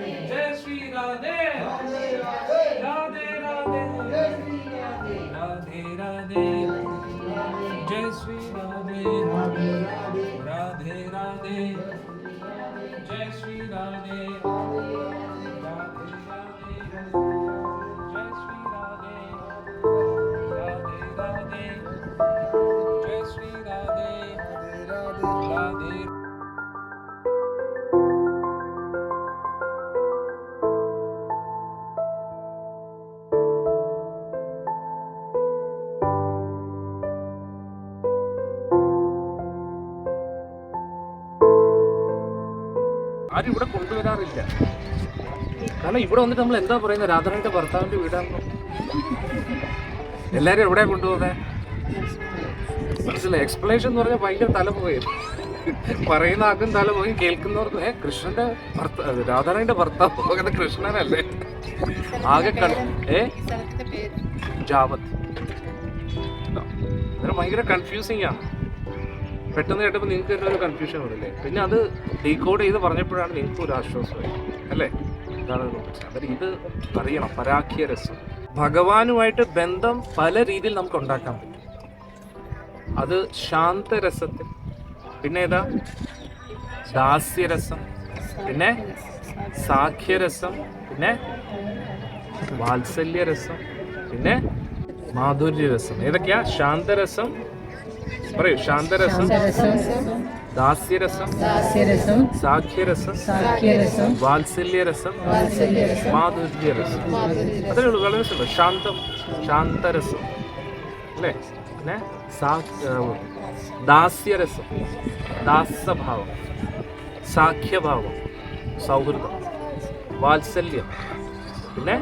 జయ శ్రీరాధే ഇവിടെ വന്നിട്ട് നമ്മൾ എന്താ പറയുന്നത് രാധാറാണിന്റെ ഭർത്താവിന്റെ വീടാണോ എല്ലാരും എവിടെ കൊണ്ടുപോകുന്നത് മനസ്സിലായി? എക്സ്പ്ലനേഷൻ എന്ന് പറഞ്ഞാൽ ഭയങ്കര തലമുകയും പറയുന്ന ആക്കും തലമുകയും കേൾക്കുന്നവർക്ക്. ഏ കൃഷ്ണന്റെ ഭർത്താവ് രാധാറാണിന്റെ ഭർത്താവ് അങ്ങനെ കൃഷ്ണനല്ലേ? ആകെ ഏ? ജാവത് അന്നേരം ഭയങ്കര കൺഫ്യൂസിങ് ആണ്. പെട്ടെന്ന് കേട്ടപ്പോൾ നിങ്ങൾക്ക് തന്നെ ഒരു കൺഫ്യൂഷൻ വന്നില്ലേ പിന്നെ അത് ഡീകോഡ് ചെയ്ത് പറഞ്ഞപ്പോഴാണ് നിങ്ങൾക്ക് ഒരു ആശ്വാസമായി. അല്ലേ? ഇത് ഇത് അറിയണം. പരാഖ്യ രസം ഭഗവാനുമായിട്ട് ബന്ധം പല രീതിയിൽ നമുക്ക് ഉണ്ടാക്കാൻ പറ്റും. അത് ശാന്തരസത്തിൽ. പിന്നെ ഏതാ? ദാസ്യരസം. പിന്നെ സാഖ്യരസം. പിന്നെ വാത്സല്യരസം. പിന്നെ മാധുര്യരസം. ഏതൊക്കെയാ? ശാന്തരസം. പറയൂ. ശാന്തരസം. ദാസ്യരസം ദാസ്യരസം സാഖ്യരസം സാഖ്യരസം വാത്സല്യരസം വാത്സല്യരസം മാധുര്യരസം. അതേ ഉള്ളൂ വളരെ സിമ്പിൾ. ശാന്തം ശാന്തരസം. അല്ലേ? പിന്നെ സാ- ദാസ്യരസം ദാസഭാവം സാഖ്യഭാവം സൗഹൃദം വാത്സല്യം പിന്നെ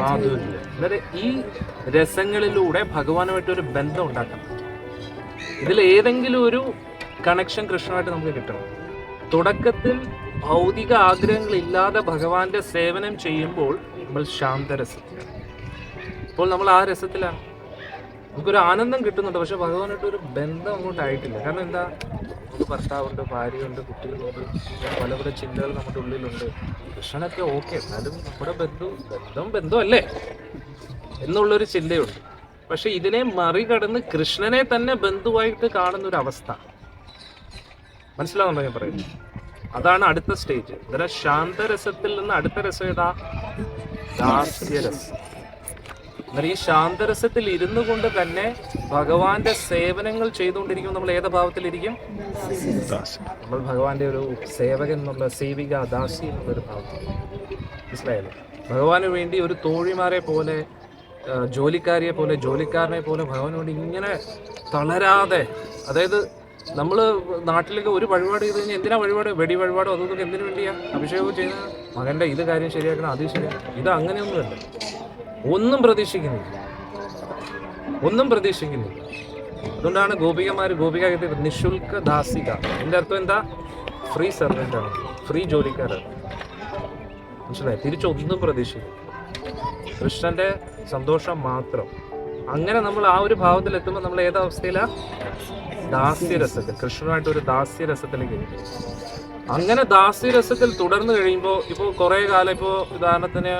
മാധുര്യം. അതായത് ഈ രസങ്ങളിലൂടെ ഭഗവാനുമായിട്ട് ഒരു ബന്ധം ഉണ്ടാക്കണം. ഇതിൽ ഏതെങ്കിലും ഒരു കണക്ഷൻ കൃഷ്ണനായിട്ട് നമുക്ക് കിട്ടണം. തുടക്കത്തിൽ ഭൗതിക ആഗ്രഹങ്ങളില്ലാതെ ഭഗവാന്റെ സേവനം ചെയ്യുമ്പോൾ നമ്മൾ ശാന്തരസത്തിലാണ്. ഇപ്പോൾ നമ്മൾ ആ രസത്തിലാണ്. നമുക്കൊരു ആനന്ദം കിട്ടുന്നുണ്ട്. പക്ഷെ ഭഗവാനായിട്ട് ഒരു ബന്ധം അങ്ങോട്ട് ആയിട്ടില്ല. കാരണം എന്താ? നമുക്ക് ഭർത്താവുണ്ട് ഭാര്യയുണ്ട് കുട്ടികളുണ്ട് പല പല ചിന്തകൾ നമ്മുടെ ഉള്ളിലുണ്ട്. കൃഷ്ണനൊക്കെ ഓക്കെ എന്നാലും നമ്മുടെ ബന്ധു ബന്ധം ബന്ധമല്ലേ എന്നുള്ളൊരു ചിന്തയുണ്ട്. പക്ഷെ ഇതിനെ മറികടന്ന് കൃഷ്ണനെ തന്നെ ബന്ധുവായിട്ട് കാണുന്ന ഒരു അവസ്ഥ മനസ്സിലാവുന്നോ ഞാൻ പറയുന്നത്? അതാണ് അടുത്ത സ്റ്റേജ് അന്നേരം ശാന്തരസത്തിൽ നിന്ന് അടുത്ത രസം ഏതാ? ദാസ്യരസം. എന്നാൽ ഈ ശാന്തരസത്തിൽ ഇരുന്നു കൊണ്ട് തന്നെ ഭഗവാന്റെ സേവനങ്ങൾ ചെയ്തുകൊണ്ടിരിക്കുമ്പോൾ നമ്മൾ ഏത് ഭാവത്തിലിരിക്കും? നമ്മൾ ഭഗവാന്റെ ഒരു സേവകൻ എന്നുള്ള സേവിക ദാസി എന്നുള്ളൊരു ഭാവത്തിൽ. മനസ്സിലായല്ലോ? ഭഗവാന് വേണ്ടി ഒരു തോഴിമാരെ പോലെ ജോലിക്കാരിയെ പോലെ ജോലിക്കാരനെ പോലെ ഭഗവാനോട് ഇങ്ങനെ തളരാതെ അതായത് നമ്മൾ നാട്ടിലൊക്കെ ഒരു വഴിപാട് ചെയ്ത് കഴിഞ്ഞാൽ എന്തിനാ വഴിപാട്? വെടി വഴിപാടോ? അതൊക്കെ എന്തിനു വേണ്ടിയാ അഭിഷേകം ചെയ്യുന്ന മകന്റെ ഇത് കാര്യം ശരിയാക്കണം അത് ശരിയാക്കണം ഇത് അങ്ങനെയൊന്നുമല്ല ഒന്നും പ്രതീക്ഷിക്കുന്നില്ല. ഒന്നും പ്രതീക്ഷിക്കുന്നില്ല. അതുകൊണ്ടാണ് ഗോപികമാർ ഗോപിക നിശുൽക്ക ദാസിക. എന്റെ അർത്ഥം എന്താ? ഫ്രീ സർവന്റ് ഫ്രീ ജോലിക്കാരാണ്. മനസ്സിലായി? തിരിച്ചൊന്നും പ്രതീക്ഷിക്കും കൃഷ്ണന്റെ സന്തോഷം മാത്രം. അങ്ങനെ നമ്മൾ ആ ഒരു ഭാവത്തിൽ എത്തുമ്പോൾ നമ്മൾ ഏത് അവസ്ഥയിലാ? ദാസ്യരസത്തിൽ കൃഷ്ണനായിട്ട് ഒരു ദാസ്യരസത്തിലേക്ക് അങ്ങനെ ദാസ്യരസത്തിൽ തുടർന്ന് കഴിയുമ്പോൾ ഇപ്പോൾ കുറേ കാലം ഇപ്പോൾ ഉദാഹരണത്തിന്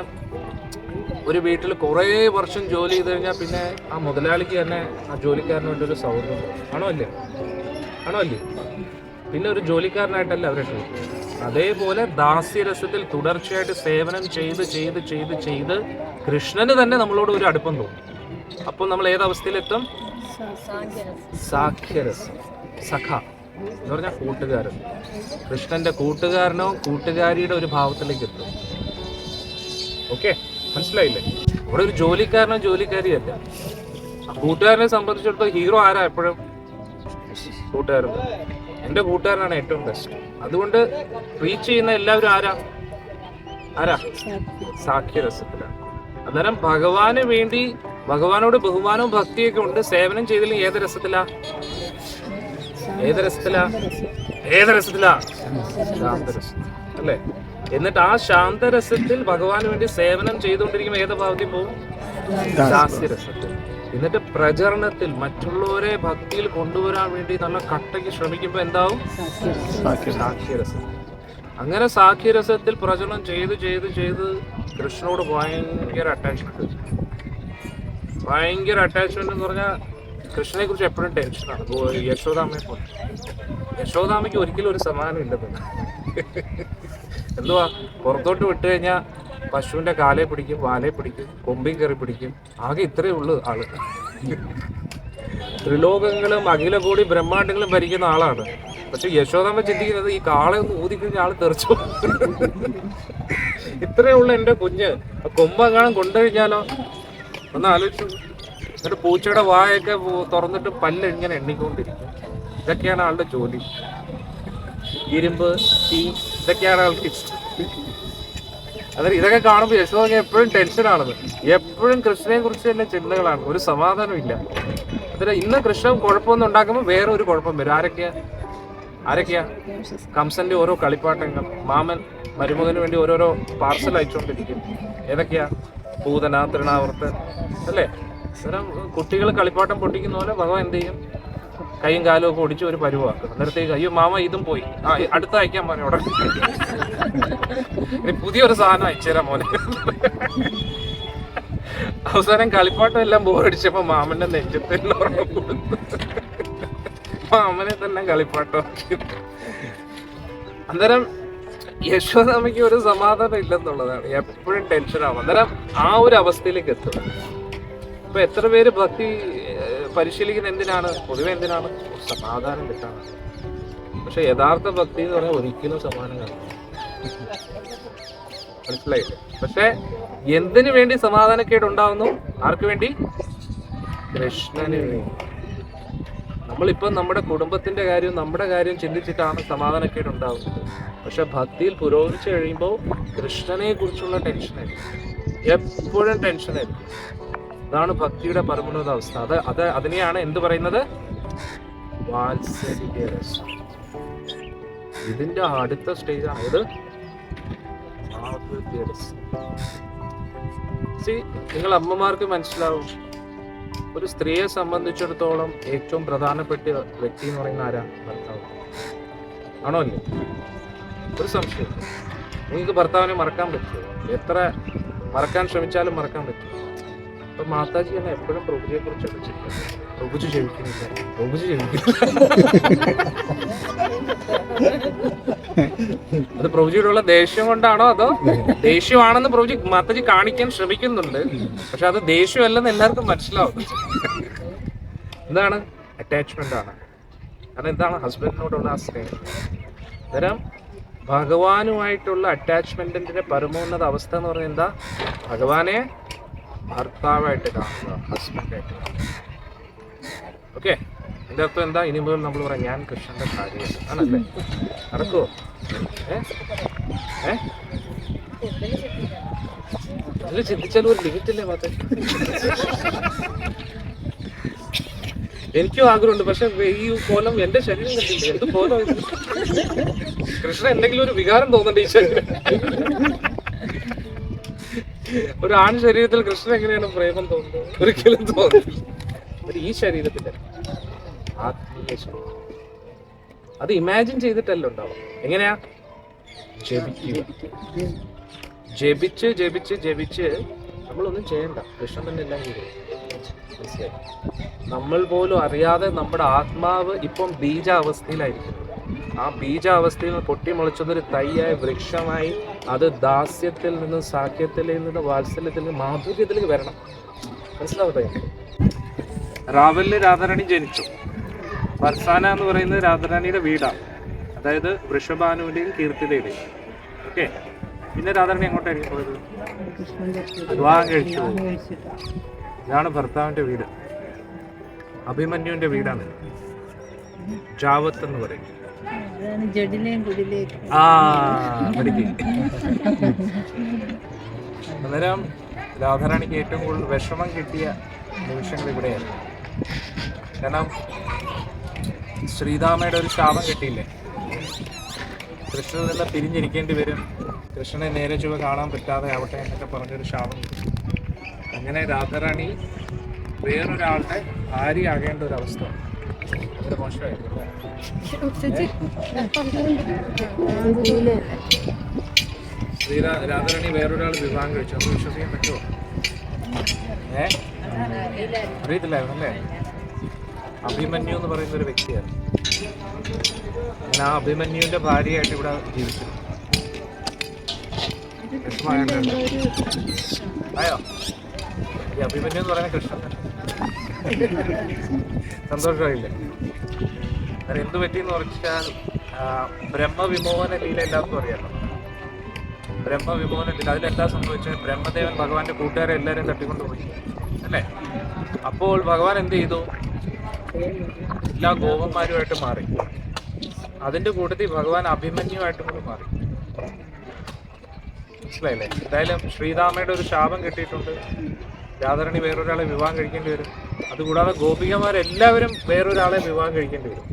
ഒരു വീട്ടിൽ കുറേ വർഷം ജോലി ചെയ്ത് കഴിഞ്ഞാൽ പിന്നെ ആ മുതലാളിക്ക് തന്നെ ആ ജോലിക്കാരന് വേണ്ടി ഒരു സൗഹൃദം. ആണോ അല്ലേ? ആണോ അല്ലേ? പിന്നെ ഒരു ജോലിക്കാരനായിട്ടല്ല അവരെ. അതേപോലെ ദാസ്യരസത്തിൽ തുടർച്ചയായിട്ട് സേവനം ചെയ്ത് ചെയ്ത് ചെയ്ത് ചെയ്ത് കൃഷ്ണന് തന്നെ നമ്മളോട് ഒരു അടുപ്പം തോന്നും. അപ്പോൾ നമ്മൾ ഏത് അവസ്ഥയിലെത്തും സാഖ്യരസം സഖ. എന്ന് പറഞ്ഞാൽ കൂട്ടുകാരൻ. കൃഷ്ണന്റെ കൂട്ടുകാരനോ കൂട്ടുകാരിയുടെ ഒരു ഭാവത്തിലേക്ക് എത്തും. ഓക്കെ? മനസ്സിലായില്ലേ? ഇവിടെ ഒരു ജോലിക്കാരനോ ജോലിക്കാരിയല്ല. കൂട്ടുകാരനെ സംബന്ധിച്ചിടത്തോളം ഹീറോ ആരാ എപ്പോഴും? കൂട്ടുകാരൻ. എന്റെ കൂട്ടുകാരനാണ് ഏറ്റവും ബെസ്റ്റ് അതുകൊണ്ട് റീച്ച് ചെയ്യുന്ന എല്ലാവരും ആരാ? ആരാ? സാഖ്യരസത്തിലാണ് അന്നേരം ഭഗവാന് വേണ്ടി ഭഗവാനോട് ബഹുമാനവും ഭക്തിയൊക്കെ ഉണ്ട്. സേവനം ചെയ്തില്ലെങ്കിൽ ഏത് രസത്തിലാ? ഏത് രസത്തിലാ? ഏത് രസത്തിലാ? ശാന്തരസം. അല്ലേ? എന്നിട്ട് ആ ശാന്തരസത്തിൽ ഭഗവാന് വേണ്ടി സേവനം ചെയ്തുകൊണ്ടിരിക്കുമ്പോൾ ഏത് ഭാവത്തിൽ പോകും ദാസ്യരസത്തിൽ. എന്നിട്ട് പ്രചരണത്തിൽ മറ്റുള്ളവരെ ഭക്തിയിൽ കൊണ്ടുവരാൻ വേണ്ടി നല്ല കട്ടയ്ക്ക് ശ്രമിക്കുമ്പോൾ എന്താവും? സാക്ഷ്യരസം അങ്ങനെ സാഖ്യരസത്തിൽ പ്രചരണം ചെയ്ത് ചെയ്ത് ചെയ്ത് കൃഷ്ണനോട് ഭയങ്കര അറ്റാച്ച്മെന്റ് ഭയങ്കര അറ്റാച്ച്മെന്റ് എന്ന് പറഞ്ഞാൽ കൃഷ്ണനെ കുറിച്ച് എപ്പോഴും ടെൻഷനാണ് യശോദാമയെ പോലെ. യശോദാമയ്ക്ക് ഒരിക്കലും ഒരു സമാധാനം ഇല്ലെന്ന് എന്തുവാ? പുറത്തോട്ട് വിട്ടു കഴിഞ്ഞാൽ പശുവിന്റെ കാലെ പിടിക്കും വാലെ പിടിക്കും കൊമ്പിൽ കയറി പിടിക്കും. ആകെ ഇത്രയേ ഉള്ളൂ ആൾ. ത്രിലോകങ്ങളും അഖില കൂടി ബ്രഹ്മാണ്ടങ്ങളും ഭരിക്കുന്ന ആളാണ്. പക്ഷെ യശോദാമ ചിന്തിക്കുന്നത് ഈ കാളെ ഒന്ന് ഊതിക്കഴിഞ്ഞ ആൾ തെറിച്ചു ഇത്രയേ ഉള്ളൂ എന്റെ കുഞ്ഞ്. കൊമ്പെങ്ങാനും കൊണ്ടുകഴിഞ്ഞാലോ? ഒന്ന് ആലോചിച്ചു എന്നിട്ട് പൂച്ചയുടെ വായൊക്കെ തുറന്നിട്ട് പല്ല് ഇങ്ങനെ എണ്ണിക്കൊണ്ടിരിക്കും. ഇതൊക്കെയാണ് ആളുടെ ജോലി. ഇരുമ്പ് തീ ഇതൊക്കെയാണ് ആൾക്ക് ഇഷ്ടം. അതായത് ഇതൊക്കെ കാണുമ്പോൾ യശോദ എപ്പോഴും ടെൻഷനാണത് എപ്പോഴും കൃഷ്ണനെ കുറിച്ച് തന്നെ ചിന്തകളാണ്. ഒരു സമാധാനം ഇല്ല. അതിൽ ഇന്ന് കൃഷ്ണൻ കുഴപ്പമൊന്നും ഉണ്ടാക്കുമ്പോൾ വേറെ ഒരു കുഴപ്പം വരും. ആരൊക്കെയാ? ആരൊക്കെയാ? കംസന്റെ ഓരോ കളിപ്പാട്ടങ്ങൾ. മാമൻ മരുമകന് വേണ്ടി ഓരോരോ പാർസൽ അയച്ചുകൊണ്ടിരിക്കും. ഏതൊക്കെയാ? പൂതന തൃണാവർത്ത് അല്ലേ? അന്നേരം കുട്ടികൾ കളിപ്പാട്ടം പൊട്ടിക്കുന്ന പോലെ ഭഗവാൻ എന്ത് ചെയ്യും? കൈയും കാലും ഒക്കെ ഒടിച്ച് ഒരു പരുവാക്കും. അന്നേരത്തേക്ക് അയ്യോ മാമ ഇതും പോയി. ആ അടുത്ത അയക്കാൻ പോലെ ഇനി പുതിയൊരു സാധനം അയച്ചുതരാം മോനെ. അവസാനം കളിപ്പാട്ടം എല്ലാം ബോറടിച്ചപ്പോ മാമന്റെ നെഞ്ചത്തെ മാമനെ തന്നെ കളിപ്പാട്ടം അന്നേരം യശോദാമയ്ക്ക് ഒരു സമാധാനം ഇല്ലെന്നുള്ളതാണ്. എപ്പോഴും ടെൻഷനാവും അന്നേരം ആ ഒരു അവസ്ഥയിലേക്ക് എത്തും. ഇപ്പൊ എത്ര പേര് ഭക്തി പരിശീലിക്കുന്ന എന്തിനാണ്? പൊതുവെ എന്തിനാണ്? സമാധാനം കിട്ടാനാണ് പക്ഷെ യഥാർത്ഥ ഭക്തി എന്ന് പറഞ്ഞാൽ ഒരിക്കലും സമാധാനം കാണില്ല മനസ്സിലായില്ലേ? പക്ഷെ എന്തിനു വേണ്ടി സമാധാനക്കേട് ഉണ്ടാവുന്നു ആർക്ക് വേണ്ടി? കൃഷ്ണന് വേണ്ടി. നമ്മളിപ്പം നമ്മുടെ കുടുംബത്തിന്റെ കാര്യം നമ്മുടെ കാര്യം ചിന്തിച്ചിട്ടാണ് സമാധാനക്കേട് ഉണ്ടാവുന്നത് പക്ഷെ ഭക്തിയിൽ പുരോഗമിച്ചു കഴിയുമ്പോൾ കൃഷ്ണനെ കുറിച്ചുള്ള ടെൻഷനായിരിക്കും എപ്പോഴും ടെൻഷനായിരിക്കും അതാണ് ഭക്തിയുടെ പരമോന്നത അവസ്ഥ. അത് അത് അതിനെയാണ് എന്ത് പറയുന്നത്? ഇതിന്റെ അടുത്ത സ്റ്റേജ് See, നിങ്ങൾ അമ്മമാർക്ക് മനസ്സിലാവും. ഒരു സ്ത്രീയെ സംബന്ധിച്ചിടത്തോളം ഏറ്റവും പ്രധാനപ്പെട്ട വ്യക്തി എന്ന് പറയുന്ന ആരാ? ഭർത്താവ്. ആണോ അല്ലേ ഒരു സംശയം. നിങ്ങൾക്ക് ഭർത്താവിനെ മറക്കാൻ പറ്റുമോ? എത്ര മറക്കാൻ ശ്രമിച്ചാലും മറക്കാൻ പറ്റും അപ്പൊ മാതാജി എന്നെ എപ്പോഴും പ്രഭുജിയെ കുറിച്ചൊക്കെ ചിന്തിക്കുന്നത് പ്രഭുജി ജപിക്കുന്നില്ല പ്രഭുജി ജപിക്കുന്നില്ല അത് പ്രഭുജിയോടുള്ള ദേഷ്യം കൊണ്ടാണോ അതോ ദേഷ്യമാണെന്ന് പ്രഭുജി മാതാജി കാണിക്കാൻ ശ്രമിക്കുന്നുണ്ട്. പക്ഷെ അത് ദേഷ്യമല്ലെന്ന് എല്ലാവർക്കും മനസ്സിലാവും. എന്താണ്? അറ്റാച്ച്മെന്റ് ആണ്. കാരണം എന്താണ് ഹസ്ബൻഡിനോടുള്ള ആ സ്നേഹം? അന്നേരം ഭഗവാനുമായിട്ടുള്ള അറ്റാച്ച്മെന്റിന്റെ പരമോന്നത അവസ്ഥ എന്ന് പറഞ്ഞാൽ എന്താ? ഭഗവാനെ ഭർത്താവായിട്ട് കാണുക ഹസ്ബൻഡായിട്ട് ഓക്കെ. എന്റെ അർത്ഥം എന്താ? ഇനി മുതൽ നമ്മൾ പറയാം ഞാൻ കൃഷ്ണന്റെ ഭാര്യ ആണല്ലേ? നടക്കുമോ ഏ? ഏ? ചിന്തിച്ചാലും ഒരു ലിമിറ്റ് അല്ലേ മാത്രം എനിക്കും ആഗ്രഹമുണ്ട് പക്ഷെ ഈ കോലം എന്റെ ശരീരം കണ്ടില്ല എന്ത് കോലം കൃഷ്ണൻ കൃഷ്ണ എന്തെങ്കിലും ഒരു വികാരം തോന്നണ്ട ഈ ശരീരം. ഒരു ആൺ ശരീരത്തിൽ കൃഷ്ണൻ എങ്ങനെയാണ് പ്രേമം തോന്നുന്നത്? ഒരിക്കലും തോന്നുന്നില്ല. ഒരു ഈ ശരീരത്തിന്റെ ആത്മീയ അത് ഇമാജിൻ ചെയ്തിട്ടല്ല ഉണ്ടാവും എങ്ങനെയാ? ജപിക്കുക. ജപിച്ച് ജപിച്ച് ജപിച്ച് നമ്മളൊന്നും ചെയ്യണ്ട. കൃഷ്ണൻ തന്നെ എല്ലാം ചെയ്തു. മനസ്സിലായി? നമ്മൾ പോലും അറിയാതെ നമ്മുടെ ആത്മാവ് ഇപ്പം ബീജാവസ്ഥയിലായിരിക്കും ആ ബീജാവസ്ഥയിൽ നിന്ന് പൊട്ടിമുളച്ചതൊരു തയ്യായ വൃക്ഷമായി അത് ദാസ്യത്തിൽ നിന്നും സാഖ്യത്തിൽ നിന്നും വാത്സല്യത്തിൽ നിന്ന് മാധുര്യത്തിലേക്ക് വരണം. മനസ്സിലാവട്ടെ? റാവലിന് രാധാറാണി ജനിച്ചു. ഫർസാന എന്ന് പറയുന്നത് രാധാറാണിയുടെ വീടാണ്. അതായത് വൃഷഭാനുവിന്റെയും കീർത്തിയുടെയും ഓക്കെ. പിന്നെ രാധാറാണി എങ്ങോട്ടായിരിക്കും പോയത്? വിവാഹം കഴിച്ചു. ഇതാണ് ഭർത്താവിന്റെ വീട്. അഭിമന്യുവിന്റെ വീടാണ് ജാവത്ത് എന്ന് പറയും. ആ അന്നേരം രാധാറാണിക്ക് ഏറ്റവും കൂടുതൽ വിഷമം കിട്ടിയ നിമിഷങ്ങൾ ഇവിടെയാണ്. കാരണം ശ്രീധാമയുടെ ഒരു ശാപം കിട്ടിയില്ലേ? കൃഷ്ണനിൽ നിന്ന് പിരിഞ്ഞിരിക്കേണ്ടി വരും. കൃഷ്ണനെ നേരെ ചുവ കാണാൻ പറ്റാതെ ആവട്ടെ എന്നൊക്കെ പറഞ്ഞൊരു ശാപം കിട്ടി. അങ്ങനെ രാധാറാണി വേറൊരാളുടെ ഭാര്യയാകേണ്ട ഒരു അവസ്ഥ. ഭയങ്കര മോശമായി. ശ്രീ രാധാരണി വേറൊരാൾ വിവാഹം കഴിച്ചു. അത് വിശ്വസിക്കാൻ പറ്റുമോ? ഏ? അറിയത്തില്ലായിരുന്നു അല്ലേ അഭിമന്യു എന്ന് പറയുന്ന ഒരു വ്യക്തിയാണ്. ഞാൻ ആ അഭിമന്യുവിന്റെ ഭാര്യയായിട്ട് ഇവിടെ ജീവിച്ചു. ആയോ? ഈ അഭിമന്യു എന്ന് പറയുന്ന കൃഷ്ണൻ. സന്തോഷമായില്ലേ? അത് എന്ത് പറ്റിയെന്ന് പറഞ്ഞാൽ ബ്രഹ്മവിമോഹന ലീല എല്ലാവർക്കും അറിയാലോ. ബ്രഹ്മവിമോഹന ലീല അതിലെന്താ സംഭവിച്ചത്? ബ്രഹ്മദേവൻ ഭഗവാന്റെ കൂട്ടുകാരെ എല്ലാവരെയും തട്ടിക്കൊണ്ടുപോയി. അല്ലേ? അപ്പോൾ ഭഗവാൻ എന്ത് ചെയ്തു? എല്ലാ ഗോപന്മാരുമായിട്ട് മാറി. അതിന്റെ കൂട്ടത്തിൽ ഭഗവാൻ അഭിമന്യുമായിട്ടും കൂടി മാറി. മനസ്സിലായില്ലേ? എന്തായാലും ശ്രീരാമയുടെ ഒരു ശാപം കിട്ടിയിട്ടുണ്ട്. രാധാരണി വേറൊരാളെ വിവാഹം കഴിക്കേണ്ടി വരും. അതുകൂടാതെ ഗോപികമാരെല്ലാവരും വേറൊരാളെ വിവാഹം കഴിക്കേണ്ടി വരും.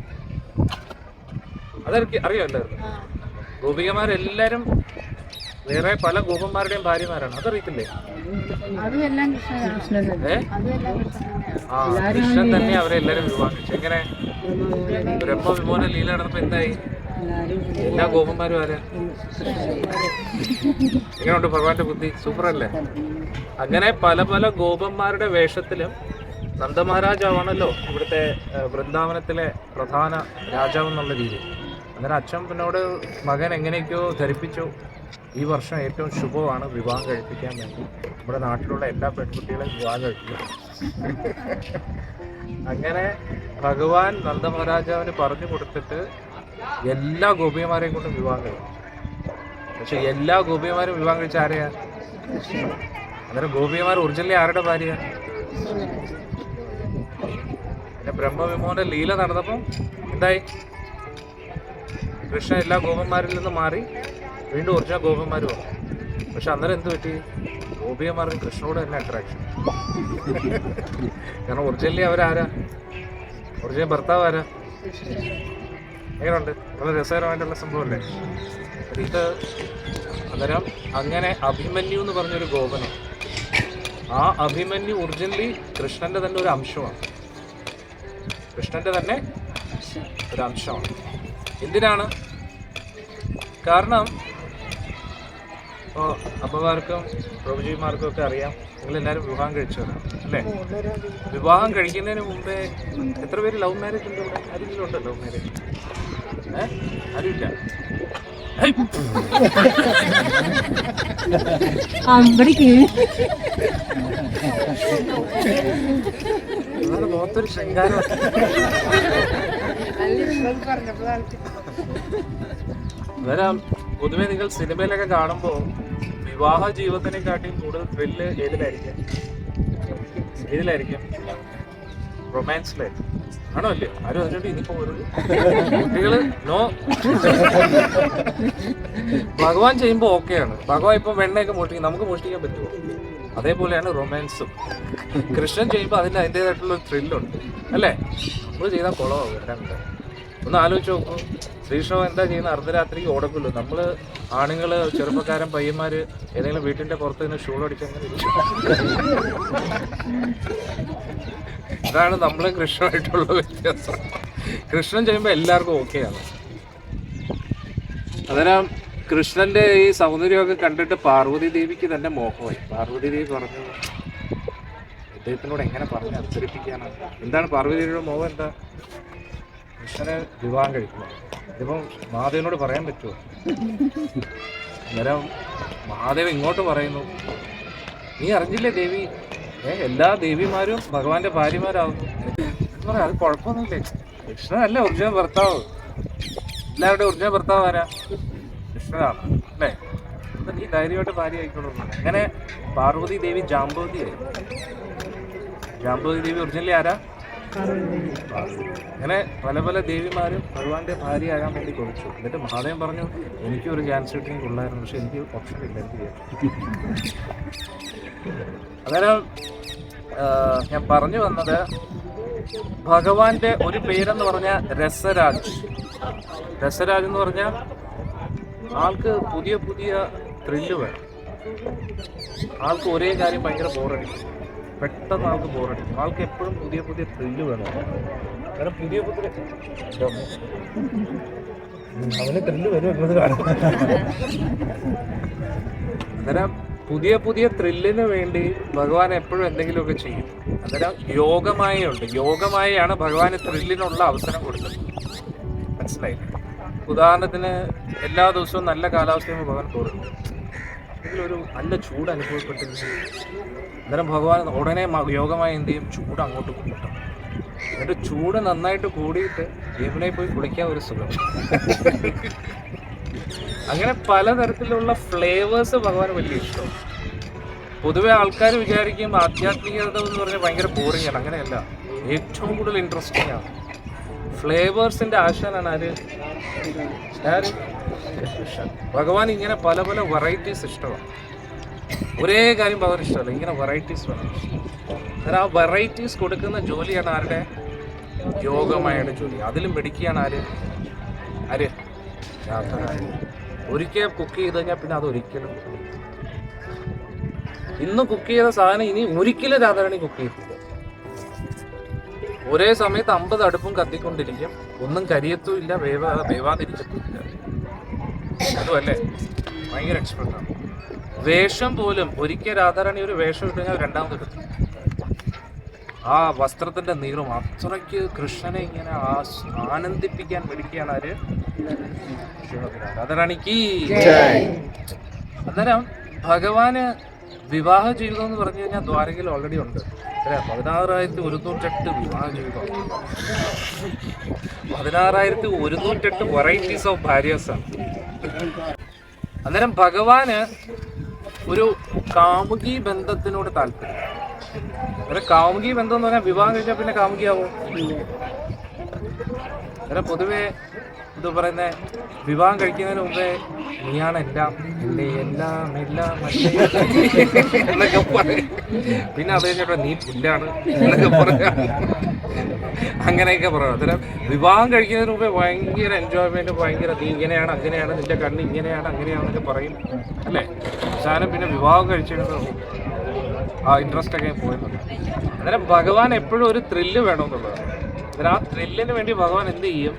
അതെനിക്ക് അറിയാം എല്ലാവർക്കും. ഗോപികമാരെല്ലാരും വേറെ പല ഗോപന്മാരുടെയും ഭാര്യമാരാണ്. അതറിയത്തില്ലേ? ആ കൃഷ്ണൻ തന്നെ അവരെ എല്ലാരും വിവാഹിച്ചു. എങ്ങനെ? ബ്രഹ്മവിമോന ലീല നടന്നപ്പോ എന്തായി? എല്ലാ ഗോപന്മാരും ആരാ? എങ്ങനെയുണ്ട് ഭഗവാന്റെ ബുദ്ധി? സൂപ്പർ അല്ലേ അങ്ങനെ പല പല ഗോപന്മാരുടെ വേഷത്തിലും നന്ദമഹാരാജാവാണല്ലോ ഇവിടുത്തെ വൃന്ദാവനത്തിലെ പ്രധാന രാജാവ് എന്നുള്ള രീതി അങ്ങനെ അച്ഛൻ പിന്നോട് മകൻ എങ്ങനെയൊക്കെയോ ധരിപ്പിച്ചു. ഈ വർഷം ഏറ്റവും ശുഭമാണ് വിവാഹം കഴിപ്പിക്കാൻ വേണ്ടി. നമ്മുടെ നാട്ടിലുള്ള എല്ലാ പെൺകുട്ടികളെയും വിവാഹം കഴിപ്പിക്കും. അങ്ങനെ ഭഗവാൻ നന്ദമഹാരാജാവിന് പറഞ്ഞു കൊടുത്തിട്ട് എല്ലാ ഗോപിയമാരെയും കൊണ്ടും വിവാഹം കഴിക്കും. പക്ഷെ എല്ലാ ഗോപിയമാരും വിവാഹം കഴിച്ച ആരെയാ? അന്നേരം ഗോപിയമാർ ഒറിജിനലി ആരുടെ ഭാര്യ പിന്നെ ബ്രഹ്മവിമോഹന ലീല നടന്നപ്പം എന്തായി? കൃഷ്ണൻ എല്ലാ ഗോപന്മാരിൽ നിന്ന് മാറി. വീണ്ടും ഒറിജിനൽ ഗോപിയന്മാർ വന്നു. പക്ഷെ അന്നേരം എന്ത് പറ്റി? ഗോപിയന്മാർക്ക് കൃഷ്ണനോട് തന്നെ അട്രാക്ഷൻ കാരണം ഒറിജിനലി അവരാരാ? ഒറിജിനൽ ഭർത്താവ് ആരാ? എങ്ങനെയുണ്ട്? വളരെ രസകരമായിട്ടുള്ള സംഭവമല്ലേ? ഇത് അന്നേരം അങ്ങനെ അഭിമന്യു എന്ന് പറഞ്ഞൊരു ഗോപനം. ആ അഭിമന്യു ഒറിജിനലി കൃഷ്ണന്റെ തന്നെ ഒരു അംശമാണ്. കൃഷ്ണന്റെ തന്നെ ഒരു അംശമാണ്. എന്തിനാണ്? കാരണം ഇപ്പോൾ അമ്മമാർക്കും പ്രഭുജിമാർക്കും ഒക്കെ അറിയാം. നിങ്ങൾ നിങ്ങളെല്ലാവരും വിവാഹം കഴിച്ചവരാണ് അല്ലേ? വിവാഹം കഴിക്കുന്നതിന് മുമ്പേ എത്ര പേര് ലവ് മാരേജ് ഉണ്ട് ഇവിടെ? ആരെങ്കിലും ഉണ്ട് ലവ് മാരേജ് ഏഹ് ആരുമില്ല ശൃംഗാരം. അന്നേരം പൊതുവെ നിങ്ങൾ സിനിമയിലൊക്കെ കാണുമ്പോൾ വിവാഹ ജീവിതത്തിനെക്കാട്ടിയും കൂടുതൽ ത്രില്ല് ഏതിലായിരിക്കും? ഏതിലായിരിക്കും? റൊമാൻസിലായിരിക്കും ആണോ അല്ലേ ആരും അതിനോട് ഇനിയിപ്പോ ഒരു കുട്ടികൾ നോ. ഭഗവാൻ ചെയ്യുമ്പോൾ ഓക്കെയാണ്. ഭഗവാൻ ഇപ്പൊ വെണ്ണയൊക്കെ മോഷ്ടിക്കും നമുക്ക് മോഷ്ടിക്കാൻ പറ്റുമോ അതേപോലെയാണ് റൊമാൻസും കൃഷ്ണൻ ചെയ്യുമ്പോൾ അതിന് അതിന്റെതായിട്ടുള്ള ത്രില്ലുണ്ട് അല്ലേ? നമ്മൾ ചെയ്താൽ കുളമാകും വരാൻ ഒന്ന് ആലോചിച്ച് നോക്കൂ. ശ്രീകൃഷ്ണൻ എന്താ ചെയ്യുന്ന അർദ്ധരാത്രി ഓടക്കുള്ളൂ നമ്മൾ ആണുങ്ങൾ ചെറുപ്പക്കാരൻ പയ്യന്മാര് ഏതെങ്കിലും വീട്ടിന്റെ പുറത്ത് നിന്ന് ഷൂൾ അടിച്ചങ്ങനെ ഇതാണ് നമ്മളെ കൃഷ്ണമായിട്ടുള്ള വ്യത്യാസം. കൃഷ്ണൻ ചെയ്യുമ്പോൾ എല്ലാവർക്കും ഓക്കെയാണ് അന്നേരം കൃഷ്ണന്റെ ഈ സൗന്ദര്യമൊക്കെ കണ്ടിട്ട് പാർവതി ദേവിക്ക് തന്നെ മോഹമായി. പാർവതി ദേവി പറഞ്ഞു അദ്ദേഹത്തിനോട് എങ്ങനെ പറഞ്ഞ് അവതരിപ്പിക്കാനാണ്? എന്താണ് പാർവതി ദേവിയുടെ മോഹം എന്താ? കൃഷ്ണനെ വിവാഹം കഴിക്കുക ഇതിപ്പം മഹാദേവനോട് പറയാൻ പറ്റുമോ അന്നേരം മഹാദേവ് ഇങ്ങോട്ട് പറയുന്നു നീ അറിഞ്ഞില്ലേ ദേവി? എല്ലാ ദേവിമാരും ഭഗവാന്റെ ഭാര്യമാരാകുന്നു അത് കുഴപ്പമൊന്നുമില്ലേ? കൃഷ്ണനല്ല ഒറിജിനൽ ഭർത്താവ്? എല്ലാവരുടെയും ഒറിജിനൽ ഭർത്താവ് ആരാ? കൃഷ്ണനാണ് അല്ലേ? അപ്പൊ നീ ധൈര്യമായിട്ട് ഭാര്യ ആയിക്കോളൂ. അങ്ങനെ പാർവതി ദേവി ജാമ്പവതി ആയി. ജാമ്പവതി ദേവി ഒറിജിനലി ആരാ? അങ്ങനെ പല പല ദേവിമാരും ഭഗവാന്റെ ഭാര്യയാകാൻ വേണ്ടി കൊതിച്ചു. എന്നിട്ട് മഹാദേവൻ പറഞ്ഞു എനിക്ക് ഒരു ചാൻസ് കിട്ടിയെങ്കിൽ ഉള്ളായിരുന്നു പക്ഷെ എനിക്ക് ഓപ്ഷൻ ഇല്ല എനിക്ക് അന്നേരം ഞാൻ പറഞ്ഞു വന്നത് ഭഗവാന്റെ ഒരു പേരെന്ന് പറഞ്ഞ രസരാജ്. രസരാജ് എന്ന് പറഞ്ഞാൽ ആൾക്ക് പുതിയ പുതിയ ത്രില്ല് വേണം. ആൾക്ക് ഒരേ കാര്യം ഭയങ്കര ബോറടിക്കും പെട്ടെന്ന് ആൾക്ക് ബോറടിക്കും ആൾക്ക് എപ്പോഴും പുതിയ പുതിയ ത്രില്ല് വേണം. കാരണം പുതിയ പുതിയ അവന് ത്രില്ല് വരും എന്നത് കാണാം. അന്നേരം പുതിയ പുതിയ ത്രില്ലിന് വേണ്ടി ഭഗവാൻ എപ്പോഴും എന്തെങ്കിലുമൊക്കെ ചെയ്യും. അന്നേരം യോഗമായുണ്ട് യോഗമായാണ് ഭഗവാന് ത്രില്ലിനുള്ള അവസരം കൊടുക്കുന്നത്. മനസ്സിലായി ഉദാഹരണത്തിന് എല്ലാ ദിവസവും നല്ല കാലാവസ്ഥയും ഭഗവാൻ തോറും ഒരു നല്ല ചൂട് അനുഭവപ്പെട്ടിരുന്നു അന്നേരം ഭഗവാൻ ഉടനെ യോഗമായി എന്ത് ചെയ്യും? ചൂട് അങ്ങോട്ട് കൂട്ടും. എന്നിട്ട് ചൂട് നന്നായിട്ട് കൂടിയിട്ട് യമുനയിൽ പോയി കുളിക്കാൻ ഒരു സുഖം. അങ്ങനെ പലതരത്തിലുള്ള ഫ്ലേവേഴ്സ് ഭഗവാൻ വലിയ ഇഷ്ടം. പൊതുവെ ആൾക്കാർ വിചാരിക്കും ആധ്യാത്മികത എന്ന് പറഞ്ഞാൽ ഭയങ്കര ബോറിംഗ് ആണ്. അങ്ങനെയല്ല. ഏറ്റവും കൂടുതൽ ഇൻട്രസ്റ്റിംഗ് ആണ്. ഫ്ലേവേഴ്സിന്റെ ആശാനാണ് ആര്? ആര്? ഭഗവാൻ ഇങ്ങനെ പല പല വെറൈറ്റീസ് ഇഷ്ടമാണ്. ഒരേ കാര്യം ഭഗവാൻ ഇഷ്ടമല്ല ഇങ്ങനെ വെറൈറ്റീസ് വേണം. അന്നേരം ആ വെറൈറ്റീസ് കൊടുക്കുന്ന ജോലിയാണ് ആരുടെ? യോഗമായുടെ ജോലി. അതിലും മെഡിക്കുകയാണ് ആര്? ആര്. ഒരിക്കൽ കുക്ക് ചെയ്ത് കഴിഞ്ഞാൽ പിന്നെ അത് ഒരിക്കലും. ഇന്ന് കുക്ക് ചെയ്ത സാധനം ഇനി ഒരിക്കലും രാധാരണി കുക്ക് ചെയ്തില്ല ഒരേ സമയത്ത് അമ്പത് അടുപ്പും കത്തിക്കൊണ്ടിരിക്കും. ഒന്നും കരിയത്തും ഇല്ല വേവ വേവാതിരിക്കത്തുമില്ല. അതുമല്ലേ? ഭയങ്കര എക്സ്പെർട്ടാണ് വേഷം പോലും ഒരിക്കൽ രാധാറാണി ഒരു വേഷം ഇട്ട് കഴിഞ്ഞാൽ രണ്ടാമത് എടുത്തു. ആ വസ്ത്രത്തിന്റെ നീളം അത്രയ്ക്ക് കൃഷ്ണനെ ഇങ്ങനെ ആനന്ദിപ്പിക്കാൻ പിടിക്കുകയാണ് ആര്? രാധാരാണിക്ക്. രാധാറാണിക്ക് അന്നേരം ഭഗവാന് വിവാഹ ജീവിതം എന്ന് പറഞ്ഞു കഴിഞ്ഞാൽ ദ്വാരകയിൽ ഓൾറെഡി ഉണ്ട്. അല്ലേ? പതിനാറായിരത്തി ഒരുന്നൂറ്റെട്ട് വിവാഹ ജീവിതം. പതിനാറായിരത്തി ഒരുന്നൂറ്റെട്ട് വെറൈറ്റീസ് ഓഫ് ഭാര്യസാണ് അന്നേരം ഭഗവാന് ഒരു കാമുകി ബന്ധത്തിനോട് താല്പര്യം. ഒരു കാമുകി ബന്ധം എന്ന് പറഞ്ഞാൽ വിവാഹം കഴിഞ്ഞാൽ പിന്നെ കാമുകിയാവോ? അന്നേരം പൊതുവെ ഇത് പറയുന്ന വിവാഹം കഴിക്കുന്നതിന് മുമ്പേ നീയാണ് എല്ലാം എന്റെ എല്ലാം എല്ലാം എന്നൊക്കെ പറയും. പിന്നെ അത് കഴിഞ്ഞിട്ട് നീ പുല്ലാണ് എന്നൊക്കെ പറയാം. അങ്ങനെയൊക്കെ പറയാം. അത്ര വിവാഹം കഴിക്കുന്നതിന് മുമ്പേ ഭയങ്കര എൻജോയ്മെന്റ് ഭയങ്കര നീ ഇങ്ങനെയാണ് അങ്ങനെയാണ് നിന്റെ കണ്ണ് ഇങ്ങനെയാണ് അങ്ങനെയാണെന്നൊക്കെ പറയും അല്ലേ? അവസാനം പിന്നെ വിവാഹം കഴിച്ചിട്ട് ആ ഇൻട്രസ്റ്റ് ഒക്കെ പോയിട്ടുണ്ട് അന്നേരം ഭഗവാൻ എപ്പോഴും ഒരു ത്രില്ല് വേണമെന്നുള്ളതാണ്. അന്നേരം ആ ത്രില്ലിന് വേണ്ടി ഭഗവാൻ എന്ത് ചെയ്യും?